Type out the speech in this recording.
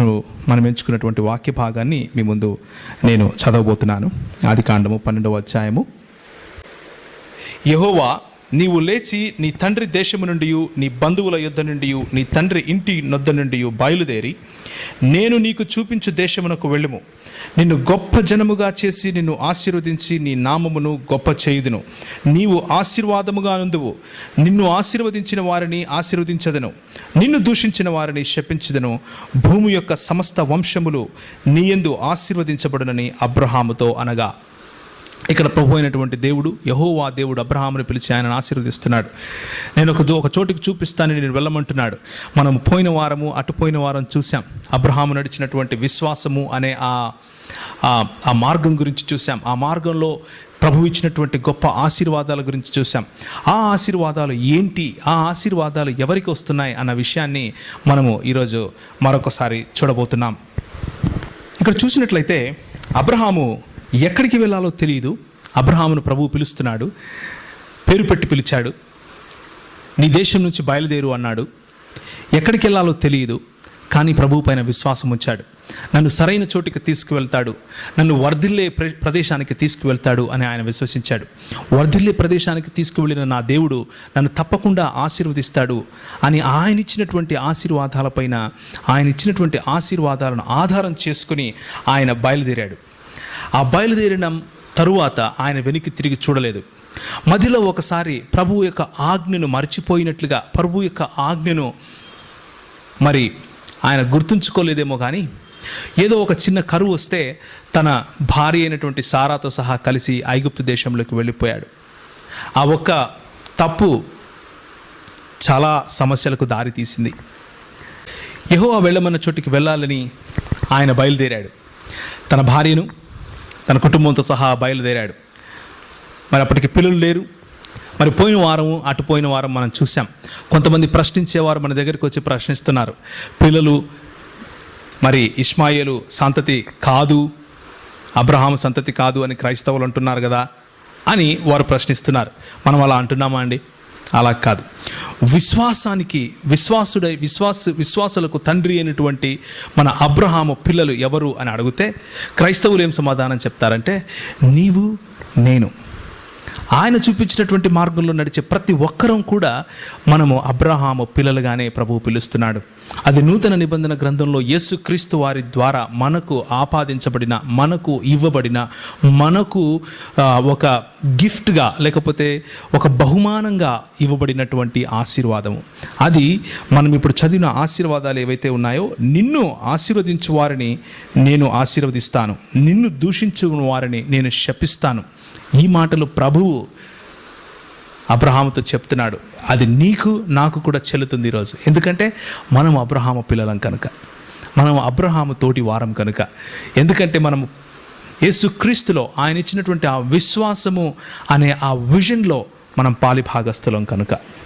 ఈరోజు మనం ఎంచుకున్నటువంటి వాక్య భాగాన్ని మీ ముందు నేను చదవబోతున్నాను. ఆది కాండము పన్నెండవ అధ్యాయము. యహోవా నీవు లేచి నీ తండ్రి దేశము నుండి నీ బంధువుల యుద్ధ నుండి నీ తండ్రి ఇంటి నొద్ద నుండి బయలుదేరి నేను నీకు చూపించు దేశమునకు వెళ్ళుము. నిన్ను గొప్ప జనముగా చేసి నిన్ను ఆశీర్వదించి నీ నామమును గొప్ప చేయుదును. నీవు ఆశీర్వాదముగా నుందువు నిన్ను ఆశీర్వదించిన వారిని ఆశీర్వదించదను. నిన్ను దూషించిన వారిని శపించదను. భూమి యొక్క సమస్త వంశములు నీయందు ఆశీర్వదించబడునని అబ్రహాముతో అనగా ఇక్కడ ప్రభు అయినటువంటి దేవుడు యహోవా దేవుడు అబ్రహాముని పిలిచి ఆయనను ఆశీర్వదిస్తున్నాడు. నేను ఒక ఒక చోటికి చూపిస్తానని నేను వెళ్ళమంటున్నాడు. మనం పోయిన వారము అటు పోయిన వారం చూసాం అబ్రహాము నడిచినటువంటి విశ్వాసము అనే ఆ ఆ- ఆ మార్గం గురించి చూసాం ఆ మార్గంలో ప్రభు ఇచ్చినటువంటి గొప్ప ఆశీర్వాదాల గురించి చూసాం ఆ ఆశీర్వాదాలు ఏంటి? ఆ ఆశీర్వాదాలు ఎవరికి వస్తున్నాయి అన్న విషయాన్ని మనము ఈరోజు మరొకసారి చూడబోతున్నాం. ఇక్కడ చూసినట్లయితే అబ్రహాము ఎక్కడికి వెళ్ళాలో తెలియదు అబ్రహామును ప్రభువు పిలుస్తున్నాడు. పేరు పెట్టి పిలిచాడు. నీ దేశం నుంచి బయలుదేరు అన్నాడు. ఎక్కడికి వెళ్ళాలో తెలియదు కానీ ప్రభువు పైన విశ్వాసం ఉంచాడు. నన్ను సరైన చోటికి తీసుకువెళ్తాడు. నన్ను వర్ధిల్లే ప్ర- ప్రదేశానికి తీసుకువెళ్తాడు అని ఆయన విశ్వసించాడు. వర్ధిల్లే ప్రదేశానికి తీసుకువెళ్ళిన నా దేవుడు నన్ను తప్పకుండా ఆశీర్వదిస్తాడు అని ఆయన ఇచ్చినటువంటి ఆశీర్వాదాలపైన ఆయన ఇచ్చినటువంటి ఆశీర్వాదాలను ఆధారం చేసుకుని ఆయన బయలుదేరాడు. ఆ బయలుదేరిన తరువాత ఆయన వెనక్కి తిరిగి చూడలేదు. మధ్యలో ఒకసారి ప్రభు యొక్క ఆజ్ఞను మర్చిపోయినట్లుగా ప్రభు యొక్క ఆజ్ఞను మరి ఆయన గుర్తుంచుకోలేదేమో కానీ ఏదో ఒక చిన్న కరువు వస్తే తన భార్య అయినటువంటి సారాతో సహా కలిసి ఐగుప్తు దేశంలోకి వెళ్ళిపోయాడు. ఆ ఒక్క తప్పు చాలా సమస్యలకు దారి తీసింది. యహో వెళ్ళమన్న చోటికి వెళ్ళాలని ఆయన బయలుదేరాడు. తన భార్యను తన కుటుంబంతో సహా బయలుదేరాడు. మరి అప్పటికి పిల్లలు లేరు. మరి పోయిన వారం అటు పోయిన వారం మనం చూసాం కొంతమంది ప్రశ్నించేవారు మన దగ్గరికి వచ్చి ప్రశ్నిస్తున్నారు. పిల్లలు మరి ఇస్మాయిలు సంతతి కాదు అబ్రహాం సంతతి కాదు అని క్రైస్తవులు అంటున్నారు కదా అని వారు ప్రశ్నిస్తున్నారు. మనం అలా అంటున్నామా అండి? అలా కాదు. విశ్వాసానికి విశ్వాసుడై విశ్వాస విశ్వాసులకు తండ్రి అయినటువంటి మన అబ్రహాము పిల్లలు ఎవరు అని అడిగితే క్రైస్తవులు ఏం సమాధానం చెప్తారంటే నీవు నేను. ఆయన చూపించినటువంటి మార్గంలో నడిచే ప్రతి ఒక్కరం కూడా మనము అబ్రహాము పిల్లలుగానే ప్రభువు పిలుస్తున్నాడు. అది నూతన నిబంధన గ్రంథంలో యేసుక్రీస్తు వారి ద్వారా మనకు ఆపాదించబడిన మనకు ఇవ్వబడిన మనకు ఒక గిఫ్ట్గా లేకపోతే ఒక బహుమానంగా ఇవ్వబడినటువంటి ఆశీర్వాదము. అది మనం ఇప్పుడు చదివిన ఆశీర్వాదాలు ఏవైతే ఉన్నాయో నిన్ను ఆశీర్వదించు వారిని నేను ఆశీర్వదిస్తాను. నిన్ను దూషించు వారిని నేను శపిస్తాను. ఈ మాటలు ప్రభువు అబ్రహాముతో చెప్తున్నాడు. అది నీకు నాకు కూడా చెల్లుతుంది ఈరోజు ఎందుకంటే మనం అబ్రహాము పిల్లలం కనుక. మనం అబ్రహాము తోటి వారం కనుక. ఎందుకంటే మనము యేసుక్రీస్తులో ఆయన ఇచ్చినటువంటి ఆ విశ్వాసము అనే ఆ విజన్లో మనం పాలిభాగస్థులం కనుక.